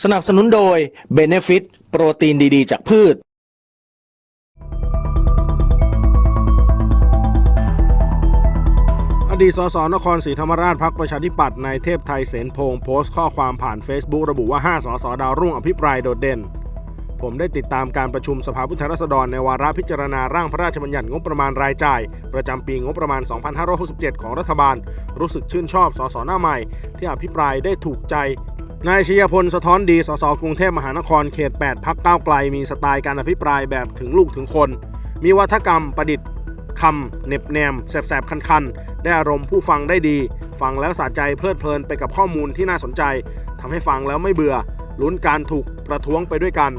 สนับสนุนโดย Benefit โปรตีนดีๆ จากพืช อดีตสสนครศรีธรรมราชพักประชาธิปัตย์นายเทพไทยเสนพงศ์โพสต์ข้อความผ่าน Facebook ระบุว่า 5 สสดาวรุ่งอภิปรายโดดเด่น ผมได้ติดตามการประชุมสภาผู้แทนราษฎรในวาระพิจารณาร่างพระราชบัญญัติงบประมาณรายจ่าย ประจำปีงบประมาณ 2567 ของรัฐบาล รู้สึกชื่นชอบสสหน้าใหม่ ที่อภิปรายได้ถูกใจ นายชยพลสะท้อนดี สสกรุงเทพมหานครเขต 8 พักก้าวไกล มีสไตล์การอภิปรายแบบถึงลูกถึงคน มีวัฒกรรมประดิษฐ์คำเน็บแนม แสบๆ คันๆ ได้อารมณ์ผู้ฟังได้ดี ฟังแล้วสะใจเพลิดเพลินไปกับข้อมูลที่น่าสนใจทำให้ฟังแล้วไม่เบื่อ ลุ้นการถูกประท้วงไปด้วยกัน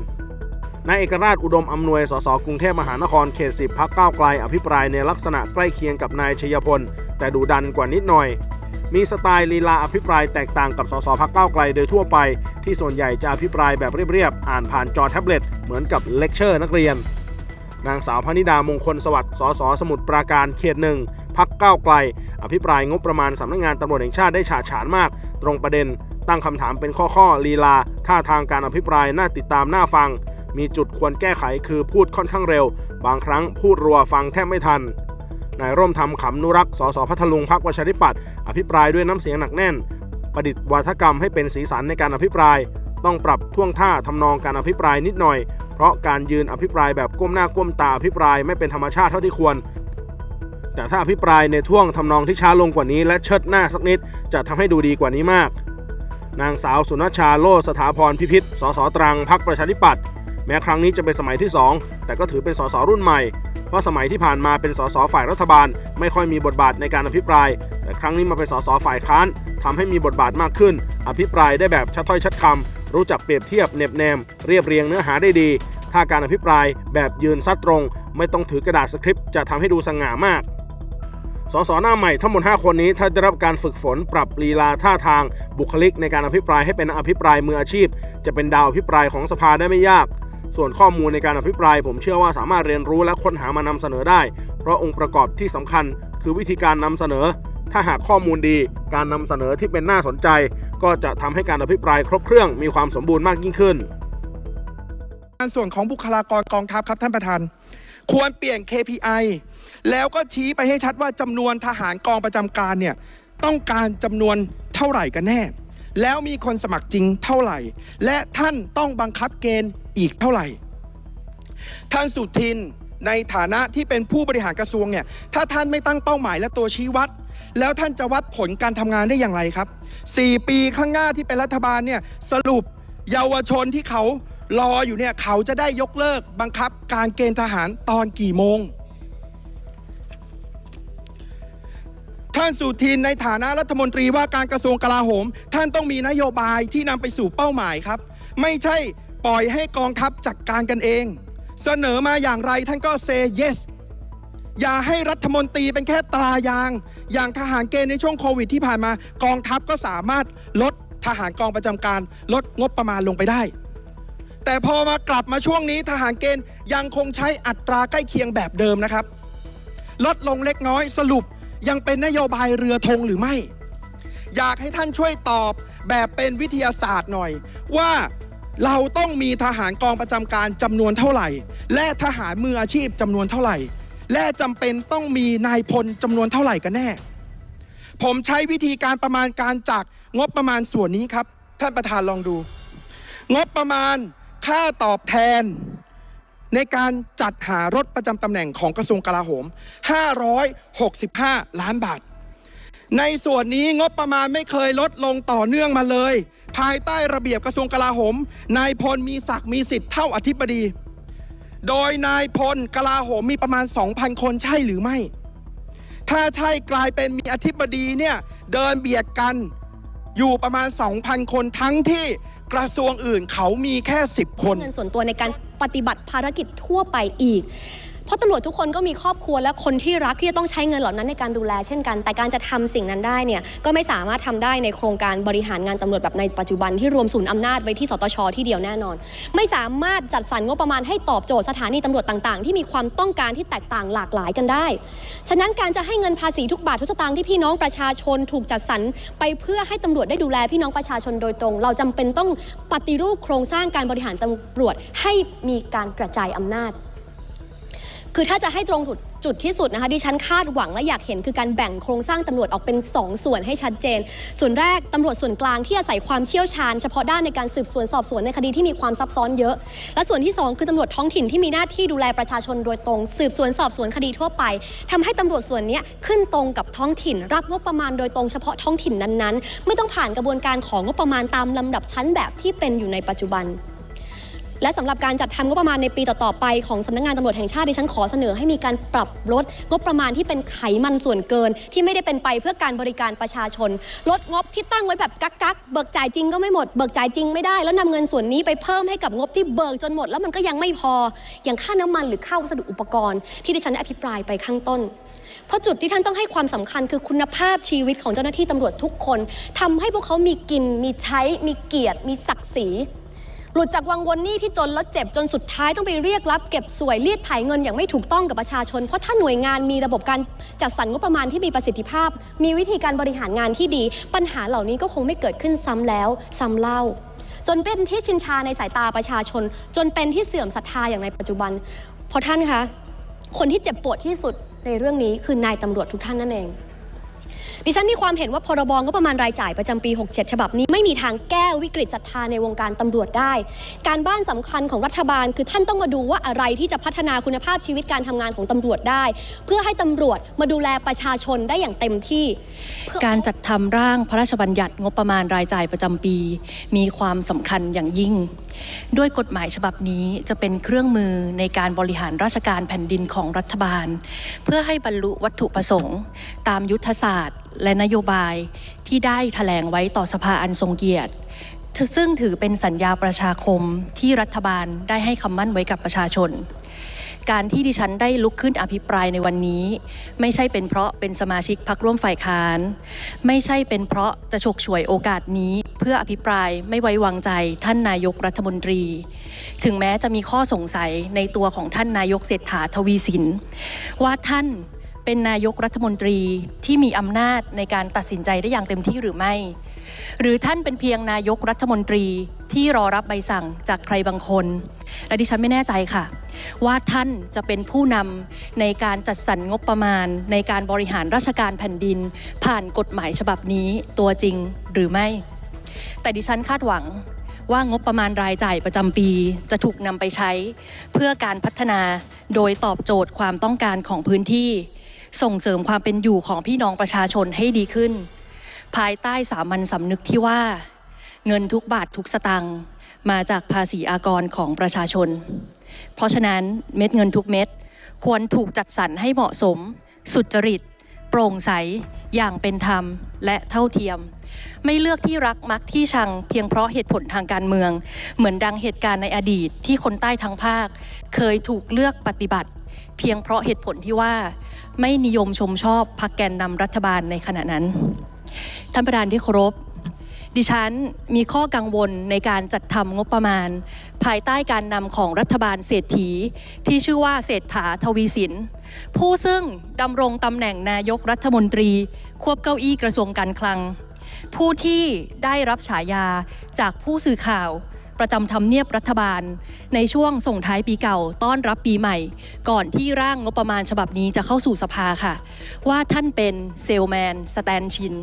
นายเอกราชอุดมอำนวย สสกรุงเทพมหานครเขต10พักก้าวไกล อภิปรายในลักษณะใกล้เคียงกับนายชยพล แต่ดูดันกว่านิดหน่อย มีสไตล์ลีลาอภิปรายแตกต่างกับสสพักเก้าไกลโดยทั่วไป ที่ส่วนใหญ่จะอภิปรายแบบเรียบๆ อ่านผ่านจอแท็บเล็ตเหมือนกับเลคเชอร์นักเรียน นางสาวพนิดามงคลสวัสดิ์สสสมุทรปราการเขตหนึ่งพักเก้าไกล อภิปรายงบประมาณสำนักงานตำรวจแห่งชาติได้ฉาฉานมาก ตรงประเด็น ตั้งคำถามเป็นข้อๆลีลา ท่าทางการอภิปรายน่าติดตามน่าฟัง มีจุดควรแก้ไขคือพูดค่อนข้างเร็ว บางครั้งพูดรัวฟังแทบไม่ทัน นายร่มทำขำนุรักษ์สสพัทลุงพักประชาธิปัตย์อภิปรายด้วยน้ำเสียงหนักแน่น ประดิษฐ์วาทกรรมให้เป็นสีสันในการอภิปราย ต้องปรับท่วงท่าทำนองการอภิปรายนิดหน่อย เพราะการยืนอภิปรายแบบก้มหน้าก้มตาอภิปรายไม่เป็นธรรมชาติเท่าที่ควรแต่ถ้าอภิปรายในท่วงทำนองที่ช้าลงกว่านี้ และเชิดหน้าสักนิด จะทำให้ดูดีกว่านี้มาก นางสาวสุนชาโลสถาพรพิพิธสสตรังพักประชาธิปัตย์แม้ครั้งนี้จะเป็นสมัยที่ 2 แต่ก็ถือเป็นสสรุ่นใหม่ เพราะสมัยที่ผ่านมาเป็นสสฝ่ายรัฐบาล ไม่ค่อยมีบทบาทในการอภิปราย แต่ครั้งนี้มาเป็นสสฝ่ายค้านทำให้มีบทบาทมากขึ้น อภิปรายได้แบบชัดถ้อยชัดคำรู้จักเปรียบเทียบเน็บแนม เรียบเรียงเนื้อหาได้ดี ถ้าการอภิปรายแบบยืนซัดตรง ไม่ต้องถือกระดาษสคริปต์จะทำให้ดูสง่ามากสสหน้าใหม่ทั้งหมด 5 คนนี้ถ้าได้รับการฝึกฝนปรับลีลาท่าทาง บุคลิกในการอภิปรายให้เป็นอภิปรายมืออาชีพ จะเป็นดาวอภิปรายของสภาได้ไม่ยาก ส่วนข้อมูลในการอภิปราย ผมเชื่อว่าสามารถเรียนรู้และค้นหามานำเสนอได้ เพราะองค์ประกอบที่สำคัญ คือวิธีการนำเสนอ ถ้าหากข้อมูลดี การนำเสนอที่เป็นน่าสนใจ ก็จะทำให้การอภิปรายครบเครื่องมีความสมบูรณ์มากยิ่งขึ้นงานส่วนของบุคลากรกองทัพครับท่านประธาน ควรเปลี่ยน KPI แล้วก็ชี้ไปให้ชัดว่าจำนวนทหารกองประจำการเนี่ยต้องการจำนวนเท่าไหร่กันแน่ แล้วมีคนสมัครจริงเท่าไหร่ และท่านต้องบังคับเกณฑ์ อีกเท่าไหร่ ท่านสุทินในฐานะที่เป็นผู้บริหารกระทรวงเนี่ย ถ้าท่านไม่ตั้งเป้าหมายและตัวชี้วัด แล้วท่านจะวัดผลการทำงานได้อย่างไรครับ 4 ปีข้างหน้าที่เป็นรัฐบาลเนี่ยสรุปเยาวชนที่เขารออยู่เนี่ยเขาจะได้ยกเลิกบังคับการเกณฑ์ทหารตอนกี่โมง ท่านสุทินในฐานะรัฐมนตรีว่าการกระทรวงกลาโหม ท่านต้องมีนโยบายที่นำไปสู่เป้าหมายครับ ไม่ใช่ ปล่อยให้กองทัพจัดการกันเอง เสนอมาอย่างไรท่านก็เซ yes อย่าให้รัฐมนตรีเป็นแค่ตรายาง อย่างทหารเกณฑ์ในช่วงโควิดที่ผ่านมา กองทัพก็สามารถลดทหารกองประจำการ ลดงบประมาณลงไปได้ แต่พอมากลับมาช่วงนี้ทหารเกณฑ์ยังคงใช้อัตราใกล้เคียงแบบเดิมนะครับ ลดลงเล็กน้อยสรุปยังเป็นนโยบายเรือธงหรือไม่ อยากให้ท่านช่วยตอบแบบเป็นวิทยาศาสตร์หน่อย ว่า เราต้องมีทหารกองประจำการจำนวนเท่าไหร่ และทหารมืออาชีพจำนวนเท่าไหร่ และจำเป็นต้องมีนายพลจำนวนเท่าไหร่กันแน่ ผมใช้วิธีการประมาณการจากงบประมาณส่วนนี้ครับ ท่านประธานลองดู งบประมาณค่าตอบแทน ในการจัดหารถประจำตำแหน่งของกระทรวงกลาโหม 565 ล้านบาท ในส่วนนี้งบประมาณไม่เคยลดลงต่อเนื่องมาเลย ภายใต้ระเบียบกระทรวงกลาโหม นายพลมีศักดิ์มีสิทธิ์เท่าอธิบดี โดยนายพลกลาโหมมีประมาณ 2,000 คนใช่หรือไม่ ถ้าใช่กลายเป็นมีอธิบดีเนี่ยเดินเบียดกันอยู่ประมาณ 2,000 คนทั้งที่กระทรวงอื่นเขามีแค่ 10 คน เงินส่วนตัวในการปฏิบัติภารกิจทั่วไปอีก เพราะตำรวจทุกคนก็มีครอบครัวและคนที่รักที่จะต้องใช้เงินเหล่านั้นในการดูแลเช่นกัน แต่การจะทำสิ่งนั้นได้เนี่ยก็ไม่สามารถทำได้ในโครงการบริหารงานตำรวจแบบในปัจจุบันที่รวมศูนย์อำนาจไว้ที่สตชที่เดียวแน่นอน ไม่สามารถจัดสรรงบประมาณให้ตอบโจทย์สถานีตำรวจต่างๆ ที่มีความต้องการที่แตกต่างหลากหลายกันได้ ฉะนั้นการจะให้เงินภาษีทุกบาททุกสตางค์ที่พี่น้องประชาชนถูกจัดสรรไปเพื่อให้ตำรวจได้ดูแลพี่น้องประชาชนโดยตรง เราจำเป็นต้องปฏิรูปโครงสร้างการบริหารตำรวจให้มีการกระจายอำนาจ คือถ้าจะให้ตรงจุดจุดที่สุดนะคะดิฉันคาดหวังและอยากเห็นคือการแบ่งโครงสร้างตำรวจออกเป็น 2 ส่วนให้ชัดเจน ส่วนแรกตำรวจส่วนกลางที่อาศัยความเชี่ยวชาญ เฉพาะด้านในการสืบสวนสอบสวนในคดีที่มีความซับซ้อนเยอะ และส่วนที่ 2 คือตำรวจท้องถิ่นที่มีหน้าที่ดูแลประชาชนโดยตรง สืบสวนสอบสวนคดีทั่วไปทำให้ตำรวจส่วนนี้ขึ้นตรงกับท้องถิ่น รับงบประมาณโดยตรงเฉพาะท้องถิ่นนั้นๆ ไม่ต้องผ่านกระบวนการของงบประมาณตามลำดับชั้นแบบที่เป็นอยู่ในปัจจุบัน และสำหรับการจัดทำงบประมาณในปีต่อๆไปของสำนักงานตำรวจแห่งชาติดิฉันขอเสนอให้มีการปรับลดงบประมาณที่เป็นไขมันส่วนเกิน ที่ไม่ได้เป็นไปเพื่อการบริการประชาชน ลดงบที่ตั้งไว้แบบกักกักเบิกจ่ายจริงก็ไม่หมดเบิกจ่ายจริงไม่ได้ แล้วนำเงินส่วนนี้ไปเพิ่มให้กับงบที่เบิกจนหมด แล้วมันก็ยังไม่พออย่างค่าน้ำมันหรือค่าวัสดุอุปกรณ์ ที่ดิฉันได้อภิปรายไปข้างต้นเพราะจุดที่ท่านต้องให้ความสำคัญคือคุณภาพชีวิตของเจ้าหน้าที่ตำรวจทุกคนทำให้พวกเขามีกิน มีใช้ มีเกียรติ มีศักดิ์ศรี หลุดจากวังวนหนี้ที่จนแล้วเจ็บจนสุดท้ายต้องไปเรียกรับเก็บสวยเรียดไถเงินอย่างไม่ถูกต้องกับประชาชน เพราะถ้าหน่วยงานมีระบบการจัดสรรงบประมาณที่มีประสิทธิภาพ มีวิธีการบริหารงานที่ดี ปัญหาเหล่านี้ก็คงไม่เกิดขึ้นซ้ำแล้วซ้ำเล่า จนเป็นที่ชินชาในสายตาประชาชน จนเป็นที่เสื่อมศรัทธาอย่างในปัจจุบันเพราะท่านคะคนที่เจ็บปวดที่สุดในเรื่องนี้คือนายตำรวจทุกท่านนั่นเอง ดิฉันมีความเห็นว่าพรบงบประมาณรายจ่ายประจำปี 67 ฉบับนี้ไม่มีทางแก้วิกฤตศรัทธาในวงการตำรวจได้ การบ้านสำคัญของรัฐบาล คือท่านต้องมาดูว่าอะไรที่จะพัฒนาคุณภาพชีวิตการทำงานของตำรวจได้ เพื่อให้ตำรวจมาดูแลประชาชนได้อย่างเต็มที่ การจัดทำร่างพระราชบัญญัติงบประมาณรายจ่ายประจำปี มีความสำคัญอย่างยิ่ง ด้วยกฎหมายฉบับนี้จะเป็นเครื่องมือในการบริหารราชการแผ่นดินของรัฐบาล เพื่อให้บรรลุวัตถุประสงค์ ตามยุทธศาสตร์ และนโยบายที่ได้แถลงไว้ต่อสภาอันทรงเกียรติ ซึ่งถือเป็นสัญญาประชาคมที่รัฐบาลได้ให้คำมั่นไว้กับประชาชน การที่ดิฉันได้ลุกขึ้นอภิปรายในวันนี้ ไม่ใช่เป็นเพราะเป็นสมาชิกพรรคร่วมฝ่ายค้าน ไม่ใช่เป็นเพราะจะฉกฉวยโอกาสนี้เพื่ออภิปรายไม่ไว้วางใจท่านนายกรัฐมนตรี ถึงแม้จะมีข้อสงสัยในตัวของท่านนายกเศรษฐาทวีสิน ว่าท่าน เป็นนายกรัฐมนตรีที่มีอำนาจในการตัดสินใจได้อย่างเต็มที่หรือไม่ หรือท่านเป็นเพียงนายกรัฐมนตรีที่รอรับใบสั่งจากใครบางคนและดิฉันไม่แน่ใจค่ะ ว่าท่านจะเป็นผู้นำในการจัดสรรงบประมาณ ในการบริหารราชการแผ่นดิน ผ่านกฎหมายฉบับนี้ตัวจริงหรือไม่ แต่ดิฉันคาดหวังว่างบประมาณรายจ่ายประจำปีจะถูกนำไปใช้ เพื่อการพัฒนาโดยตอบโจทย์ความต้องการของพื้นที่ ส่งเสริมความเป็นอยู่ของพี่น้องประชาชนให้ดีขึ้น ภายใต้สามัญสำนึกที่ว่า เงินทุกบาททุกสตังค์มาจากภาษีอากรของประชาชน เพราะฉะนั้นเม็ดเงินทุกเม็ดควรถูกจัดสรรให้เหมาะสม สุจริต โปร่งใส อย่างเป็นธรรมและเท่าเทียม ไม่เลือกที่รักมักที่ชังเพียงเพราะเหตุผลทางการเมือง เหมือนดังเหตุการณ์ในอดีตที่คนใต้ทั้งภาค เคยถูกเลือกปฏิบัติ เพียงเพราะเหตุผลที่ว่าไม่นิยมชมชอบพรรคแกนนำรัฐบาลในขณะนั้น ท่านประธานที่เคารพ ดิฉันมีข้อกังวลในการจัดทำงบประมาณ ภายใต้การนำของรัฐบาลเศรษฐี ที่ชื่อว่าเศรษฐาทวีสิน ผู้ซึ่งดำรงตำแหน่งนายกรัฐมนตรี ควบเก้าอี้กระทรวงการคลัง ผู้ที่ได้รับฉายาจากผู้สื่อข่าว ประจำทำเนียบรัฐบาล ในช่วงส่งท้ายปีเก่าต้อนรับปีใหม่ ก่อนที่ร่างงบประมาณฉบับนี้จะเข้าสู่สภาค่ะ ว่าท่านเป็นเซลแมนสแตนชิน